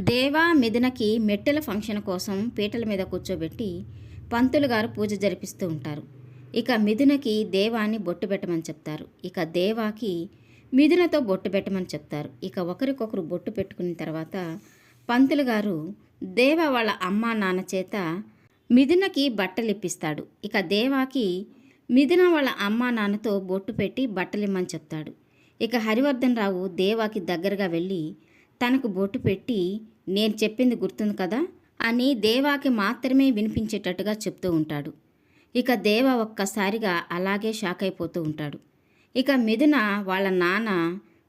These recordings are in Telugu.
దేవా మిథునకి మెట్టెల ఫంక్షన్ కోసం పీటల మీద కూర్చోబెట్టి పంతులు గారు పూజ జరిపిస్తూ ఉంటారు. ఇక మిథునకి దేవాని బొట్టు పెట్టమని చెప్తారు. ఇక దేవాకి మిథునతో బొట్టు పెట్టమని చెప్తారు. ఇక ఒకరికొకరు బొట్టు పెట్టుకున్న తర్వాత పంతులు గారు దేవ వాళ్ళ అమ్మా నాన్న చేత మిథునకి బట్టలు ఇప్పిస్తాడు ఇక దేవాకి మిథున వాళ్ళ అమ్మా నాన్నతో బొట్టు పెట్టి బట్టలు ఇమ్మని చెప్తాడు. ఇక హరివర్ధన్ రావు దేవాకి దగ్గరగా వెళ్ళి తనకు బొట్టు పెట్టి నేను చెప్పింది గుర్తుంది కదా అని దేవాకి మాత్రమే వినిపించేటట్టుగా చెప్తూ ఉంటాడు. ఇక దేవ ఒక్కసారిగా అలాగే షాక్ అయిపోతూ ఉంటాడు. ఇక మిథున వాళ్ళ నాన్న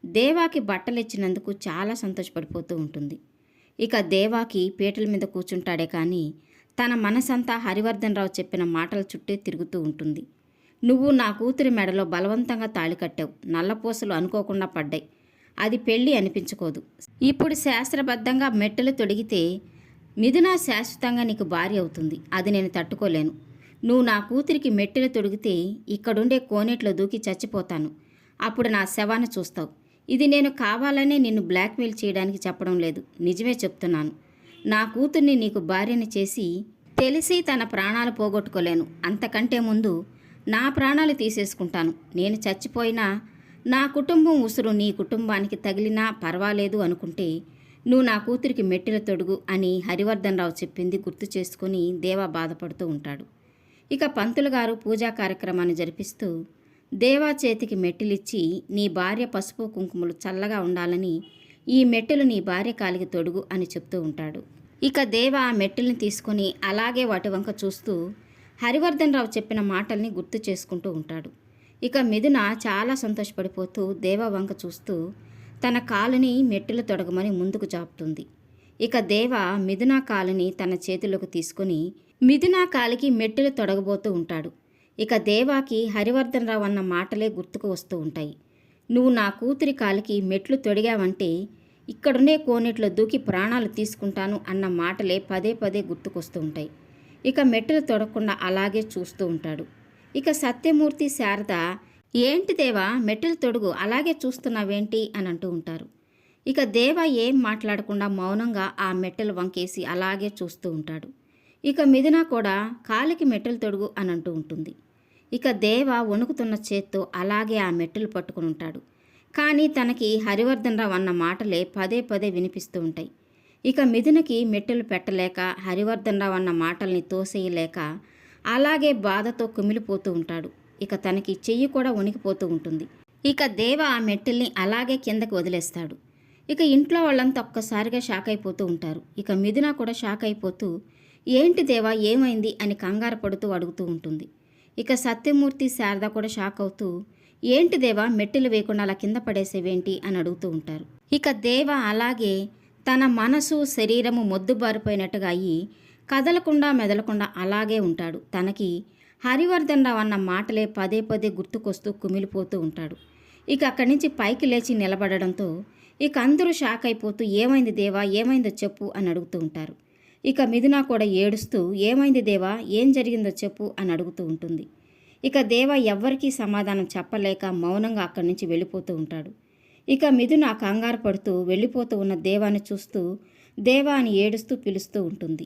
దేవాకి బట్టలు ఇచ్చినందుకు చాలా సంతోషపడిపోతూ ఉంటుంది. ఇక దేవాకి పీటల మీద కూర్చుంటాడే కానీ తన మనసంతా హరివర్ధన్ రావు చెప్పిన మాటల చుట్టే తిరుగుతూ ఉంటుంది. నువ్వు నా కూతురి మెడలో బలవంతంగా తాళి కట్టావు. నల్లపూసలు అనుకోకుండా పడ్డాయి. అది పెళ్ళి అనిపించుకోదు. ఇప్పుడు శాస్త్రబద్ధంగా మెట్టలు తొడిగితే మిథున శాశ్వతంగా నీకు భార్య అవుతుంది. అది నేను తట్టుకోలేను. నువ్వు నా కూతురికి మెట్టెలు తొడిగితే ఇక్కడుండే కోనేట్లో దూకి చచ్చిపోతాను. అప్పుడు నా శవాన్ని చూస్తావు. ఇది నేను కావాలనే నిన్ను బ్లాక్మెయిల్ చేయడానికి చెప్పడం లేదు. నిజమే చెప్తున్నాను. నా కూతుర్ని నీకు భార్యని చేసి తెలిసి తన ప్రాణాలు పోగొట్టుకోలేను. అంతకంటే ముందు నా ప్రాణాలు తీసేసుకుంటాను. నేను చచ్చిపోయినా నా కుటుంబం ఉసురు నీ కుటుంబానికి తగిలినా పర్వాలేదు అనుకుంటే నువ్వు నా కూతురికి మెట్టిన తొడుగు అని హరివర్ధన్ రావు చెప్పింది గుర్తు చేసుకుని దేవా బాధపడుతూ ఉంటాడు. ఇక పంతులు గారు పూజా కార్యక్రమాన్ని జరిపిస్తూ దేవా చేతికి మెట్టిలిచ్చి నీ భార్య పసుపు కుంకుమలు చల్లగా ఉండాలని ఈ మెట్టెలు నీ భార్య కాలికి తొడుగు అని చెప్తూ ఉంటాడు. ఇక దేవ ఆ మెట్టెల్ని తీసుకొని అలాగే వాటి వంక చూస్తూ హరివర్ధన్ రావు చెప్పిన మాటల్ని గుర్తు చేసుకుంటూ ఉంటాడు. ఇక మిథున చాలా సంతోషపడిపోతూ దేవ వంక చూస్తూ తన కాలుని మెట్టులు తొడగమని ముందుకు చాపుతుంది. ఇక దేవ మిథున కాలుని తన చేతిలోకి తీసుకుని మిథున కాలికి మెట్టులు తొడగబోతూ ఉంటాడు. ఇక దేవాకి హరివర్ధన్ రావు అన్న మాటలే గుర్తుకు వస్తూ ఉంటాయి. నువ్వు నా కూతురి కాలికి మెట్లు తొడిగావంటే ఇక్కడుండే కోనేట్లో దూకి ప్రాణాలు తీసుకుంటాను అన్న మాటలే పదే పదే గుర్తుకొస్తూ ఉంటాయి. ఇక మెట్లు తొడగకుండా అలాగే చూస్తూ ఉంటాడు. ఇక సత్యమూర్తి శారద ఏంటి దేవా మెట్టెలు తొడుగు అలాగే చూస్తున్నావేంటి? అని అంటూ ఉంటారు. ఇక దేవ ఏం మాట్లాడకుండా మౌనంగా ఆ మెట్టెలు వంకేసి అలాగే చూస్తూ ఉంటాడు. ఇక మిథున కూడా కాలికి మెట్టెలు తొడుగు అని అంటూ ఉంటుంది. ఇక దేవ వణుకుతున్న చేత్తో అలాగే ఆ మెట్టెలు పట్టుకుని ఉంటాడు. కానీ తనకి హరివర్ధన్ రావు అన్న మాటలే పదే పదే వినిపిస్తూ ఉంటాయి. ఇక మిథునకి మెట్టెలు పెట్టలేక హరివర్ధన్ రావు అన్న మాటల్ని తోసేయలేక అలాగే బాధతో కుమిలిపోతూ ఉంటాడు. ఇక తనకి చెయ్యి కూడా వణికిపోతూ ఉంటుంది. ఇక దేవ ఆ మెట్టిల్ని అలాగే కిందకి వదిలేస్తాడు. ఇక ఇంట్లో వాళ్ళంతా ఒక్కసారిగా షాక్ అయిపోతూ ఉంటారు. ఇక మిథున కూడా షాక్ అయిపోతూ ఏంటి దేవా ఏమైంది? అని కంగారు పడుతూ అడుగుతూ ఉంటుంది. ఇక సత్యమూర్తి శారద కూడా షాక్ అవుతూ ఏంటి దేవా మెట్టెలు వేయకుండా అలా కింద పడేసేవేంటి? అని అడుగుతూ ఉంటారు. ఇక దేవ అలాగే తన మనసు శరీరము మొద్దుబారిపోయినట్టుగా అయ్యి కదలకుండా మెదలకుండా అలాగే ఉంటాడు. తనకి హరివర్ధన్ రావు అన్న మాటలే పదే పదే గుర్తుకొస్తూ కుమిలిపోతూ ఉంటాడు. ఇక అక్కడి నుంచి పైకి లేచి నిలబడడంతో ఇక అందరూ షాక్ అయిపోతూ ఏమైంది దేవా? ఏమైందో చెప్పు అని అడుగుతూ ఉంటారు. ఇక మిథున కూడా ఏడుస్తూ ఏమైంది దేవా? ఏం జరిగిందో చెప్పు అని అడుగుతూ ఉంటుంది. ఇక దేవ ఎవ్వరికీ సమాధానం చెప్పలేక మౌనంగా అక్కడి నుంచి వెళ్ళిపోతూ ఉంటాడు. ఇక మిథున కంగారు పడుతూ వెళ్ళిపోతూ ఉన్న దేవాన్ని చూస్తూ దేవా అని ఏడుస్తూ పిలుస్తూ ఉంటుంది.